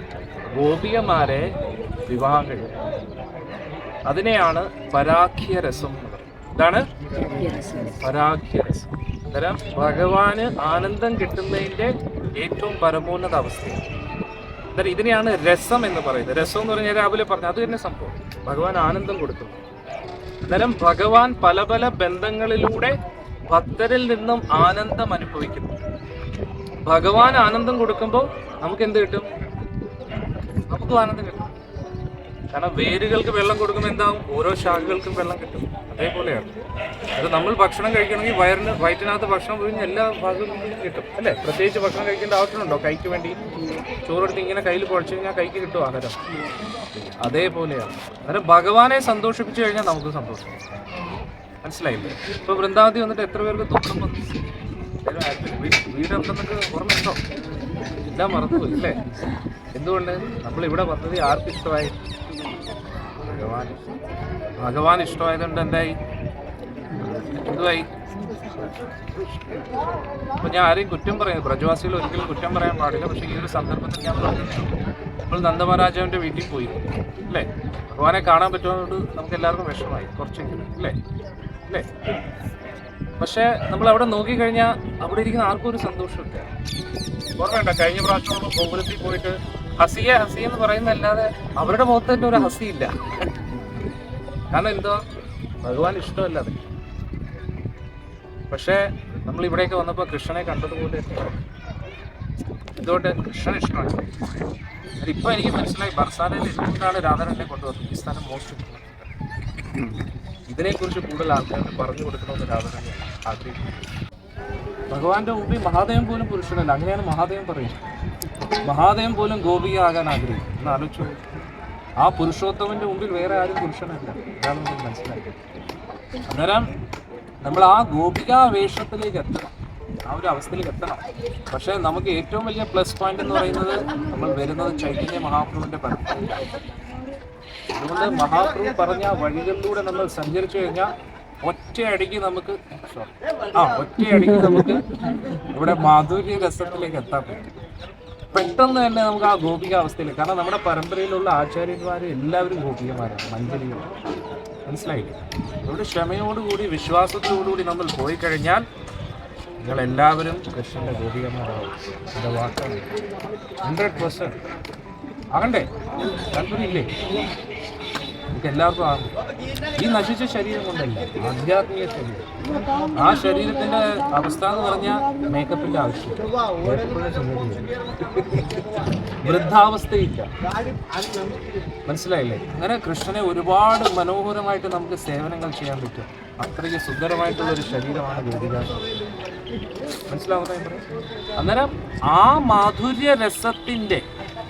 ഗോപികമാരെ വിവാഹം കഴിയും അതിനെയാണ് പരാഖ്യരസം എന്ന് പറയുന്നത്. ഇതാണ് പരാഖ്യരസം അന്നേരം ഭഗവാന് ആനന്ദം കിട്ടുന്നതിന്റെ ഏറ്റവും പരമോന്നത അവസ്ഥയാണ് അന്നേരം ഇതിനെയാണ് രസം എന്ന് പറയുന്നത്. രസം എന്ന് പറഞ്ഞാൽ രാവിലെ പറഞ്ഞു അത് തന്നെ സംഭവം. ഭഗവാൻ ആനന്ദം കൊടുക്കുന്നു. അന്നേരം ഭഗവാൻ പല പല ബന്ധങ്ങളിലൂടെ ഭക്തരിൽ നിന്നും ആനന്ദം അനുഭവിക്കുന്നു. ഭഗവാൻ ആനന്ദം കൊടുക്കുമ്പോൾ നമുക്ക് എന്ത് കിട്ടും? കിട്ടും. കാരണം വേരുകൾക്ക് വെള്ളം കൊടുക്കുമ്പോൾ എന്താവും? ഓരോ ശാഖകൾക്കും വെള്ളം കിട്ടും. അതേപോലെയാണ്. അത് നമ്മൾ ഭക്ഷണം കഴിക്കണമെങ്കിൽ വയറിന് വയറ്റിനകത്ത് ഭക്ഷണം പോയി എല്ലാ നമുക്ക് കിട്ടും. അല്ലേ? പ്രത്യേകിച്ച് ഭക്ഷണം കഴിക്കേണ്ട ആവശ്യമുണ്ടോ? കൈക്ക് വേണ്ടി ചോറെടുത്ത് ഇങ്ങനെ കയ്യിൽ കുഴച്ച് കഴിഞ്ഞാൽ കൈക്ക് കിട്ടും ആഹാരം. അതേപോലെയാണ്. അന്നേരം ഭഗവാനെ സന്തോഷിപ്പിച്ചു കഴിഞ്ഞാൽ നമുക്ക് സന്തോഷം. മനസ്സിലായില്ലേ? ഇപ്പൊ വൃന്ദാവതി വന്നിട്ട് എത്ര പേർക്ക് ദുഃഖം വന്നു? വീട് happy. വീ- വീട് എന്തെന്നൊക്കെ ഓർമ്മയുണ്ടോ? എല്ലാം മറന്നു അല്ലേ? എന്തുകൊണ്ട്? നമ്മൾ ഇവിടെ ആർക്ക് ഇഷ്ടമായി? ഭഗവാൻ. ഭഗവാൻ ഇഷ്ടമായതുകൊണ്ട് എന്തായി? എന്തുവായി? അപ്പൊ ഞാൻ ആരെയും കുറ്റം പറയുന്നത് ബ്രജവാസികൾ ഒരിക്കലും കുറ്റം പറയാൻ പാടില്ല. പക്ഷെ ഈ ഒരു സന്ദർഭത്തിൽ ഞാൻ നമ്മൾ നന്ദമഹാരാജാവിന്റെ വീട്ടിൽ പോയി. അല്ലേ? ഭഗവാനെ കാണാൻ പറ്റുന്നതുകൊണ്ട് നമുക്ക് എല്ലാവർക്കും വിഷമമായി കുറച്ചെങ്കിലും. അല്ലേ? അല്ലേ? പക്ഷെ നമ്മൾ അവിടെ നോക്കിക്കഴിഞ്ഞാൽ അവിടെ ഇരിക്കുന്ന ആർക്കും ഒരു സന്തോഷമില്ല. ഓർമ്മയുണ്ടോ? കഴിഞ്ഞ പ്രാവശ്യം നമ്മൾ ഗോകുലത്തിൽ പോയിട്ട് ഹസിയ ഹസി എന്ന് പറയുന്നല്ലാതെ അവരുടെ മുഖത്ത് തന്നെ ഒരു ഹസിയില്ല. കാരണം എന്തോ? ഭഗവാൻ ഇഷ്ടമല്ല അത്. പക്ഷേ നമ്മൾ ഇവിടെയൊക്കെ വന്നപ്പോൾ കൃഷ്ണനെ കണ്ടതുപോലെ എന്തുകൊണ്ട് കൃഷ്ണൻ ഇഷ്ടമാണ്. ഇപ്പൊ എനിക്ക് മനസ്സിലായി. ബർസാനയിൽ എന്തുകൊണ്ടാണ് രാധാകൃഷ്ണനെ കൊണ്ടുവന്നത്? ഈ സ്ഥലം മോശം ഇതിനെക്കുറിച്ച് കൂടുതൽ ആൾക്കാർക്ക് പറഞ്ഞു കൊടുക്കണമെന്ന് രാധാകൃഷ്ണൻ ആഗ്രഹിക്കുന്നു. ഭഗവാന്റെ മുമ്പിൽ മഹാദേവൻ പോലും പുരുഷനല്ല. അങ്ങനെയാണ് മഹാദേവൻ പറയുന്നത്. മഹാദേവൻ പോലും ഗോപിക ആകാൻ ആഗ്രഹിക്കും എന്ന് ആലോചിച്ചു ആ പുരുഷോത്തമന്റെ മുമ്പിൽ വേറെ ആരും പുരുഷനല്ല. അതാണ് നമുക്ക് മനസ്സിലാക്കി അന്നേരം നമ്മൾ ആ ഗോപികാ വേഷത്തിലേക്ക് എത്തണം. ആ ഒരു അവസ്ഥയിലേക്ക് എത്തണം. പക്ഷേ നമുക്ക് ഏറ്റവും വലിയ പ്ലസ് പോയിന്റ് എന്ന് പറയുന്നത് നമ്മൾ വരുന്നത് ചൈതന്യ മഹാപ്രഭുവിന്റെ പരത്തിലാണ് അതുകൊണ്ട് മഹാപ്രഭു പറഞ്ഞ വഴികളിലൂടെ നമ്മൾ സഞ്ചരിച്ചു കഴിഞ്ഞാൽ ഒറ്റയടിക്ക് നമുക്ക്. ആ ഒറ്റയടിക്ക് നമുക്ക് ഇവിടെ മാധുര്യ രസത്തിലേക്ക് എത്താൻ പറ്റും. പെട്ടെന്ന് തന്നെ നമുക്ക് ആ ഗോപിക അവസ്ഥയിൽ കാരണം നമ്മുടെ പരമ്പരയിലുള്ള ആചാര്യന്മാർ എല്ലാവരും ഗോപികമാരാണ് മഞ്ജരികൾ മനസ്സിലായില്ലേ? അതുകൊണ്ട് ക്ഷമയോടുകൂടി വിശ്വാസത്തോടുകൂടി നമ്മൾ പോയി കഴിഞ്ഞാൽ നിങ്ങൾ എല്ലാവരും കൃഷ്ണന്റെ ഗോപികമാരാവും. എന്റെ വാക്കാണ്. ഹൺഡ്രഡ് പെർസെന്റ് ആകണ്ടേ? താല്പര്യമില്ലേ? നമുക്ക് എല്ലാവർക്കും ആകും ഈ നശിച്ച ശരീരം കൊണ്ടല്ല ആധ്യാത്മിക ശരീരം. ആ ശരീരത്തിന്റെ അവസ്ഥ എന്ന് പറഞ്ഞാൽ മേക്കപ്പിന്റെ ആവശ്യം. വൃദ്ധാവസ്ഥയില്ല. മനസ്സിലായില്ലേ? അങ്ങനെ കൃഷ്ണനെ ഒരുപാട് മനോഹരമായിട്ട് നമുക്ക് സേവനങ്ങൾ ചെയ്യാൻ പറ്റും. അത്രയ്ക്ക് സുന്ദരമായിട്ടുള്ള ഒരു ശരീരമാണ് ഗോപിക മനസ്സിലാവുന്ന അന്നേരം ആ മാധുര്യ രസത്തിന്റെ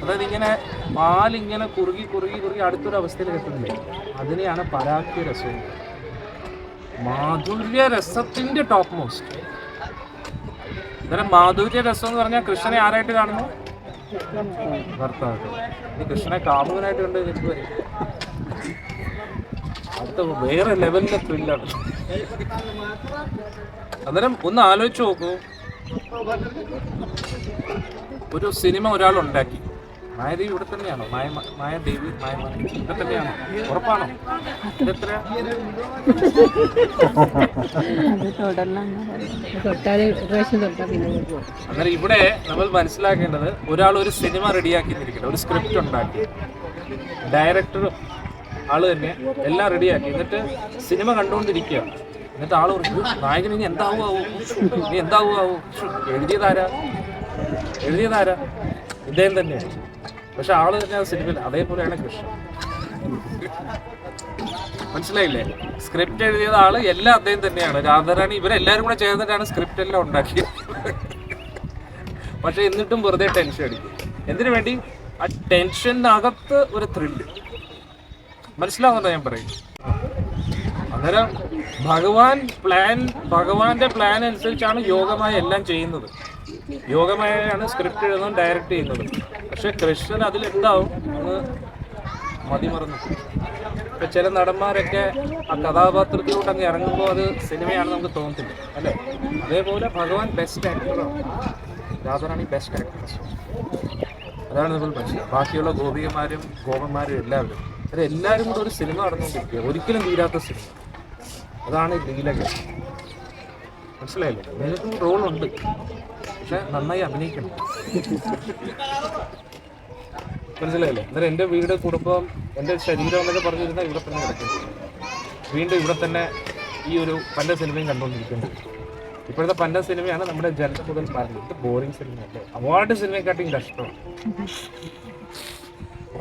അതായത് ഇങ്ങനെ പാലിങ്ങനെ കുറുകി കുറുകി കുറുകി അടുത്തൊരു അവസ്ഥയിൽ എത്തുന്നില്ലേ. അതിനെയാണ് പരാക്യ രസം മാധുര്യ രസത്തിന്റെ ടോപ്പ് മോസ്റ്റ് അന്നേരം മാധുര്യ രസം എന്ന് പറഞ്ഞാൽ കൃഷ്ണനെ ആരായിട്ട് കാണുന്നു? ഭർത്താവ്. ഈ കൃഷ്ണനെ കാമുകനായിട്ട് കണ്ട് വരും? അടുത്ത വേറെ ലെവലിലെ ത്രില്ലാണ് അന്നേരം ഒന്ന് ആലോചിച്ച് നോക്കൂ. ഒരു സിനിമ ഒരാൾ ഉണ്ടാക്കി മായദേവി ഇവിടെ തന്നെയാണോ? മായ മായദേവി മായ ഇവിടെ തന്നെയാണോ? ഉറപ്പാണോ? പോകും അന്നേരം ഇവിടെ നമ്മൾ മനസ്സിലാക്കേണ്ടത് ഒരാൾ ഒരു സിനിമ റെഡിയാക്കി ഇരിക്കട്ടെ ഒരു സ്ക്രിപ്റ്റ് ഉണ്ടാക്കി. ഡയറക്ടർ ആൾ തന്നെ എല്ലാം റെഡിയാക്കി. എന്നിട്ട് സിനിമ കണ്ടുകൊണ്ടിരിക്കുക. എന്നിട്ട് ആൾ പറഞ്ഞു "ഉയ്യോ, നായകൻ ഇനി എന്താവുമാവോ? ഇനി എന്താവുമാവോ? ആവും എഴുതിയതാരാ എഴുതിയതാരാ ഇദ്ദേഹം തന്നെയാണ്. പക്ഷെ ആൾ ആ സിനിമയിൽ അതേപോലെയാണ് കൃഷ്ണൻ. മനസ്സിലായില്ലേ? സ്ക്രിപ്റ്റ് എഴുതിയത് ആൾ എല്ലാം അദ്ദേഹം തന്നെയാണ്. രാധാറാണി ഇവരെല്ലാരും കൂടെ ചേർന്നിട്ടാണ് സ്ക്രിപ്റ്റ് എല്ലാം ഉണ്ടാക്കിയത്. പക്ഷെ എന്നിട്ടും വെറുതെ ടെൻഷൻ അടിക്കും. എന്തിനു വേണ്ടി? ആ ടെൻഷനകത്ത് ഒരു ത്രില്ല് മനസ്സിലാവുന്നതാ ഞാൻ പറയും അന്നേരം ഭഗവാൻ പ്ലാൻ ഭഗവാന്റെ പ്ലാൻ അനുസരിച്ചാണ് യോഗമായി എല്ലാം ചെയ്യുന്നത്. യോഗമായാണ് സ്ക്രിപ്റ്റ് എഴുതുന്നതും ഡയറക്റ്റ് ചെയ്യുന്നത്. പക്ഷെ കൃഷ്ണൻ അതിലെന്താവും ഒന്ന് മതിമറന്നു ഇപ്പൊ ചില നടന്മാരൊക്കെ ആ കഥാപാത്രത്തിലൂടെ അങ്ങ് ഇറങ്ങുമ്പോൾ അത് സിനിമയാണെന്ന് നമുക്ക് തോന്നത്തില്ല അല്ലേ? അതേപോലെ ഭഗവാൻ ബെസ്റ്റ് ആക്ടറാണ് രാധാറാണി ബെസ്റ്റ് ആക്ടർ അതാണ് നമ്മൾ മനസ്സിലാക്കുക ബാക്കിയുള്ള ഗോപികമാരും ഗോപന്മാരും എല്ലാവരും. അത് എല്ലാവരും കൂടെ ഒരു സിനിമ നടന്നുകൊണ്ടിരിക്കുക. ഒരിക്കലും തീരാത്ത സിനിമ. അതാണ് ലീലകൾ. മനസ്സിലായില്ലേ? നിങ്ങൾക്കും റോളുണ്ട് പക്ഷെ നന്നായി അഭിനയിക്കണം. മനസ്സിലായില്ലേ? അന്നേരം എന്റെ വീട് കുടുംബം എന്റെ ശരീരം എന്നൊക്കെ പറഞ്ഞിരുന്ന ഇവിടെ തന്നെ കിടക്കും. വീണ്ടും ഇവിടെ തന്നെ ഈ ഒരു പല സിനിമയും കണ്ടുകൊണ്ടിരിക്കുന്നത് ഇപ്പോഴത്തെ പല സിനിമയാണ് നമ്മുടെ ജനത മുതൽ പറഞ്ഞത് ബോറിംഗ് സിനിമ അല്ലേ അവാർഡ് സിനിമയെക്കാട്ടും കഷ്ടം.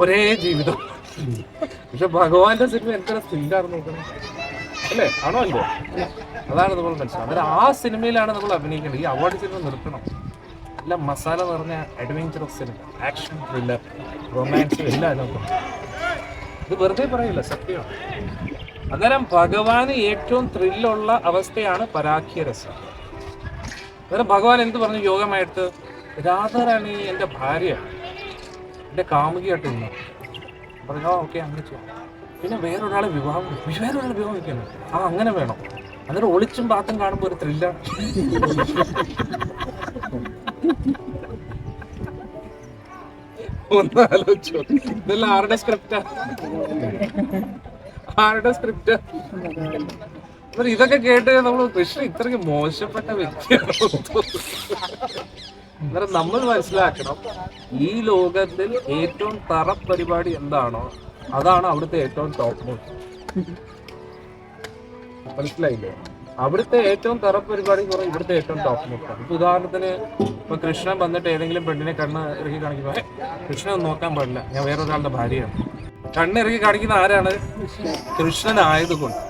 ഒരേ ജീവിതം. പക്ഷെ ഭഗവാന്റെ സിനിമ എത്ര സ്റ്റില്ലാണെന്ന് നോക്കണം. അല്ലേ? ആണോ അല്ലേ? അതാണ് നമ്മൾ മനസ്സിലാവുന്നത് അന്നേരം ആ സിനിമയിലാണ് നമ്മൾ അഭിനയിക്കേണ്ടത്. ഈ അവാർഡ് സിനിമ നിർത്തണം. എല്ലാം മസാല നിറഞ്ഞ adventure cinema action thriller romance എല്ലാം അതിനകത്തുണ്ട് ഇത് വെറുതെ പറയില്ല സത്യമാണ്. അന്നേരം ഭഗവാന് ഏറ്റവും ത്രില്ലുള്ള അവസ്ഥയാണ് പരാഖ്യരസം അന്നേരം ഭഗവാൻ എന്ത് പറഞ്ഞു? യോഗമായിട്ട് രാധാറാണി എന്റെ ഭാര്യ. എന്റെ കാമുകിയായിട്ട് നിന്നു. പറഞ്ഞു ഓക്കെ അങ്ങനെ ചെയ്യാം. പിന്നെ വേറൊരാളെ വിവാഹം വേറൊരാളെ വിവാഹം വയ്ക്കണം ആ അങ്ങനെ വേണം. അന്നേരം ഒളിച്ചും പാത്തും കാണുമ്പോൾ ഒരു ത്രില്ല ഒന്ന് ആലോചിച്ചു. ഇതെല്ലാം ആരുടെ സ്ക്രിപ്റ്റാ ആരുടെ സ്ക്രിപ്റ്റാ ഇതൊക്കെ കേട്ട് നമ്മൾ കൃഷ്ണ ഇത്രയ്ക്ക് മോശപ്പെട്ട വ്യക്തിയാണ് നമ്മൾ മനസ്സിലാക്കണം ഈ ലോകത്തിൽ ഏറ്റവും തറ പരിപാടി എന്താണോ അതാണ് അവിടുത്തെ ഏറ്റവും ടോപ്പ് മോസ്റ്റ് മനസ്സിലായില്ലേ? അവിടുത്തെ ഏറ്റവും തറ പരിപാടി എന്ന് ഇവിടുത്തെ ഏറ്റവും ടോപ്പ് നോക്കാം ഇപ്പൊ ഉദാഹരണത്തിന് ഇപ്പൊ കൃഷ്ണൻ വന്നിട്ട് ഏതെങ്കിലും പെണ്ണിനെ കണ്ണ് ഇറക്കി കാണിക്കുമ്പോ കൃഷ്ണൻ ഒന്നും നോക്കാൻ പാടില്ല ഞാൻ വേറൊരാളുടെ ഭാര്യയാണ്. കണ്ണ് ഇറക്കി കാണിക്കുന്ന ആരാണ്? കൃഷ്ണൻ ആയതുകൊണ്ട്.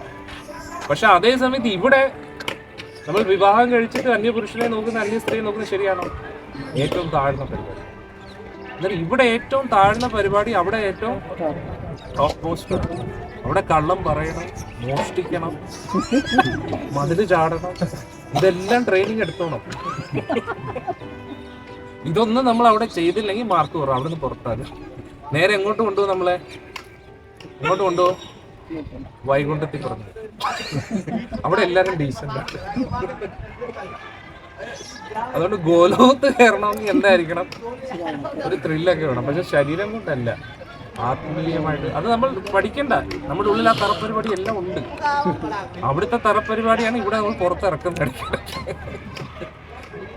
പക്ഷെ അതേ സമയത്ത് ഇവിടെ നമ്മൾ വിവാഹം കഴിച്ചിട്ട് അന്യപുരുഷനെ നോക്കുന്ന അന്യ സ്ത്രീയെ നോക്കുന്നത് ശരിയാണോ? ഏറ്റവും താഴ്ന്ന പരിപാടി. എന്നാൽ ഇവിടെ ഏറ്റവും താഴ്ന്ന പരിപാടി അവിടെ ഏറ്റവും ടോപ്പ് മോസ്റ്റ് അവിടെ കള്ളം പറയണം മോഷ്ടിക്കണം മതിൽ ചാടണം. ഇതെല്ലാം ട്രെയിനിങ് എടുത്തോണം. ഇതൊന്നും നമ്മൾ അവിടെ ചെയ്തില്ലെങ്കിൽ മാർക്ക് കുറവ് അവിടെ നിന്ന് പുറത്താൽ നേരെ എങ്ങോട്ട് കൊണ്ടുപോകും നമ്മളെ? എങ്ങോട്ട് കൊണ്ടുപോകും? വൈകുണ്ഠത്തിൽ പറഞ്ഞു അവിടെ എല്ലാരും ഡീസന്റ് അതുകൊണ്ട് ഗോലോത്ത് കയറണമെങ്കിൽ എന്തായിരിക്കണം? ഒരു ത്രില്ലൊക്കെ വേണം. പക്ഷെ ശരീരം കൊണ്ടല്ല. ആത്മീയമായിട്ട്. അത് നമ്മൾ പഠിക്കണ്ട. നമ്മുടെ ഉള്ളിൽ ആ തറപ്പരിപാടി എല്ലാം ഉണ്ട്. അവിടുത്തെ തറപ്പരിപാടിയാണ് ഇവിടെ നമ്മൾ പുറത്തിറക്കുന്നത്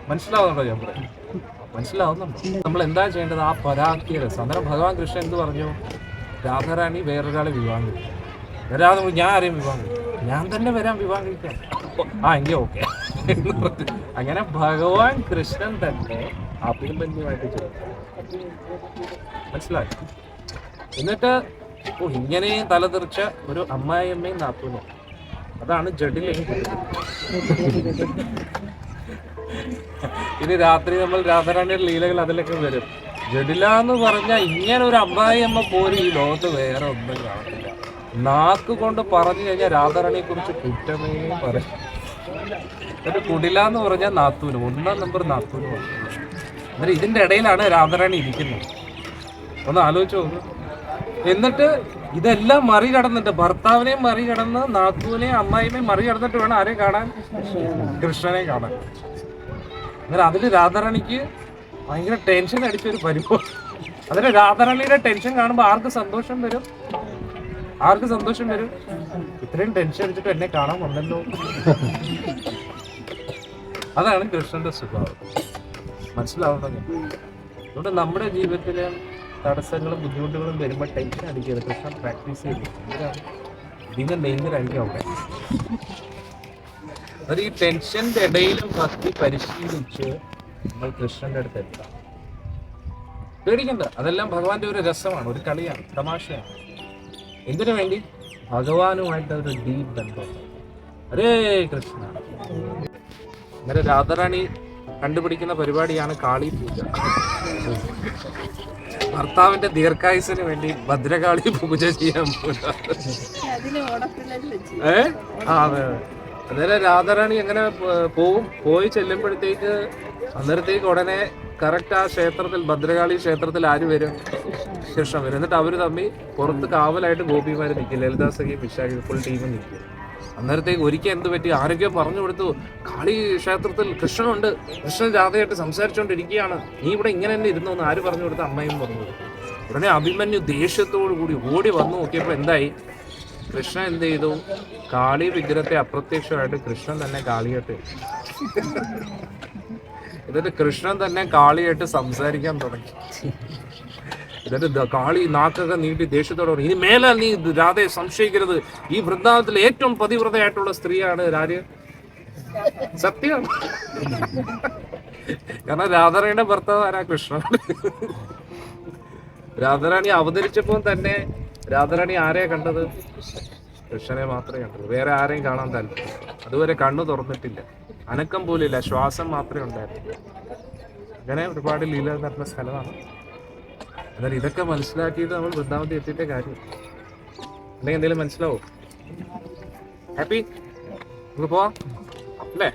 മനസ്സിലാവുന്നുണ്ടോ ഞാൻ പറയാം? മനസ്സിലാവുന്നുണ്ടോ? നമ്മൾ എന്താ ചെയ്യേണ്ടത്? ആ പരാഗ്യ രസം. അന്നേരം ഭഗവാൻ കൃഷ്ണൻ എന്ത് പറഞ്ഞു? രാധാറാണി വേറൊരാളെ വിവാഹം കഴിക്കും. വരാതെ ഞാൻ ആരെയും വിവാഹം കഴിക്കും. ഞാൻ തന്നെ വരാൻ വിവാഹം കഴിക്കാം ആ എങ്കിൽ ഓക്കെ. അങ്ങനെ ഭഗവാൻ കൃഷ്ണൻ തന്നെ അഭിമന്യുമായിട്ട് ചെയ്തു. മനസ്സിലായി? എന്നിട്ട് ഓ ഇങ്ങനെ തലതെറിച്ച ഒരു അമ്മായിയമ്മയും നാത്തൂനും. അതാണ് ജഡിലെ ഇനി രാത്രി നമ്മൾ രാധാറാണിയുടെ ലീലകൾ അതിലൊക്കെ വരും. ജഡില എന്ന് പറഞ്ഞാൽ ഇങ്ങനെ ഒരു അമ്മായി അമ്മ പോലും ഈ ലോകത്ത് വേറെ ഒന്നും കാണത്തില്ല. നാക്ക് കൊണ്ട് പറഞ്ഞു കഴിഞ്ഞാൽ രാധാറാണിയെ കുറിച്ച് കുറ്റമേ പറയും. എന്നിട്ട് കുടില എന്ന് പറഞ്ഞാൽ നാത്തൂന് ഒന്നാം നമ്പർ നാത്തൂന് എന്നിട്ട് ഇതിന്റെ ഇടയിലാണ് രാധാറാണി ഇരിക്കുന്നത്. ഒന്ന് ആലോചിച്ച് നോക്ക്. എന്നിട്ട് ഇതെല്ലാം മറികടന്നിട്ട് ഭർത്താവിനെയും മറികടന്ന് നാത്തുവിനെയും അമ്മായിനെയും മറികടന്നിട്ട് വേണം ആരെ കാണാൻ? കൃഷ്ണനെ കാണാൻ. അന്നേരം അതിൽ രാധാറാണിക്ക് ഭയങ്കര ടെൻഷൻ അടിച്ചൊരു പരിഭവം അതിന് രാധാറാണിയുടെ ടെൻഷൻ കാണുമ്പോൾ ആർക്ക് സന്തോഷം വരും? ആർക്ക് സന്തോഷം വരും? ഇത്രയും ടെൻഷൻ അടിച്ചിട്ട് എന്നെ കാണാൻ വന്നല്ലോ. അതാണ് കൃഷ്ണന്റെ സ്വഭാവം. മനസ്സിലാവുന്നത് അതുകൊണ്ട് നമ്മുടെ ജീവിതത്തിലെ തടസ്സങ്ങളും ബുദ്ധിമുട്ടുകളും വരുമ്പോൾ ടെൻഷൻ അടിക്കരുത്. കൃഷ്ണൻ പ്രാക്ടീസ് ചെയ്തു ഇതിന്റെ മെയിൻ ആയിരിക്കും അവിടെ. അത് ഈ ടെൻഷന്റെ ഇടയിലും ഭക്തി പരിശീലിച്ച് നമ്മൾ കൃഷ്ണന്റെ അടുത്ത് എത്താം. പേടിക്കണ്ട. അതെല്ലാം ഭഗവാന്റെ ഒരു രസമാണ് ഒരു കളിയാണ് തമാശയാണ്. എന്തിനു വേണ്ടി? ഭഗവാനുമായിട്ട് ഒരു ഡീപ് ബന്ധം ഹരേ കൃഷ്ണ. അങ്ങനെ രാധാറാണി കണ്ടുപിടിക്കുന്ന പരിപാടിയാണ് കാളി പൂജ. ഭർത്താവിന്റെ ദീർഘായുസിന് വേണ്ടി ഭദ്രകാളി പൂജ ചെയ്യാൻ പോലും ഏ? ആ അതെ അതെ. അന്നേരം രാധാറാണി എങ്ങനെ പോ- പോവും? പോയി ചെല്ലുമ്പോഴത്തേക്ക് അന്നേരത്തേക്ക് ഉടനെ കറക്റ്റ് ആ ക്ഷേത്രത്തിൽ ഭദ്രകാളി ക്ഷേത്രത്തിൽ ആര് വരും? കൃഷ്ണൻ വരും. എന്നിട്ട് അവർ തമ്മിൽ പുറത്ത് കാവലായിട്ട് ഗോപിമാര് നിൽക്കും. ലളിതാ സഖി വിശാഖി ഫുൾ ടീമും നിൽക്കും. അന്നേരത്തേക്ക് ഒരിക്കൽ എന്ത് പറ്റി? ആരൊക്കെയോ പറഞ്ഞു കൊടുത്തു. കാളി ക്ഷേത്രത്തിൽ കൃഷ്ണനുണ്ട്. കൃഷ്ണൻ രാധയായിട്ട് സംസാരിച്ചുകൊണ്ടിരിക്കുകയാണ്. നീ ഇവിടെ ഇങ്ങനെ തന്നെ ഇരുന്നു എന്ന് ആര് പറഞ്ഞു കൊടുത്തു അമ്മയും പറഞ്ഞു ഉടനെ അഭിമന്യു ദേഷ്യത്തോടു കൂടി ഓടി വന്നു നോക്കിയപ്പോൾ എന്തായി? കൃഷ്ണൻ എന്ത് ചെയ്തു? കാളി വിഗ്രഹത്തെ അപ്രത്യക്ഷമായിട്ട് കൃഷ്ണൻ തന്നെ കാളിയായിട്ട് എന്നിട്ട് കൃഷ്ണൻ തന്നെ കാളിയായിട്ട് സംസാരിക്കാൻ തുടങ്ങി. എന്നിട്ട് കാളി നാക്കൊക്കെ നീട്ടി ദേഷ്യത്തോടെ പറഞ്ഞു ഇനി മേലെ നീ രാധയെ സംശയിക്കരുത്. ഈ വൃന്ദാവനത്തിൽ ഏറ്റവും പതിവ്രതയായിട്ടുള്ള സ്ത്രീയാണ് രാജ സത്യം. കാരണം രാധാറാണിയുടെ ഭർത്താവ് ആരാ? കൃഷ്ണൻ. രാധാറാണി അവതരിച്ചപ്പോൾ തന്നെ രാധാറാണി ആരെയാ കണ്ടത്? കൃഷ്ണനെ മാത്രമേ കണ്ടത്. വേറെ ആരെയും കാണാൻ താല്പര്യം അതുവരെ കണ്ണു തുറന്നിട്ടില്ല. അനക്കം പോലില്ല ശ്വാസം മാത്രമേ ഉണ്ടായിരുന്നു അങ്ങനെ ഒരുപാട് ലീല നടന്ന സ്ഥലമാണ്. എന്നാൽ ഇതൊക്കെ മനസ്സിലാക്കിയിട്ട് നമ്മൾ വൃന്ദാവനത്തിൽ എത്തിയിട്ടേ കാര്യം. അല്ലെങ്കിൽ എന്തെങ്കിലും മനസ്സിലാവോ? ഹാപ്പി നമുക്ക് പോവാം. അല്ലേ?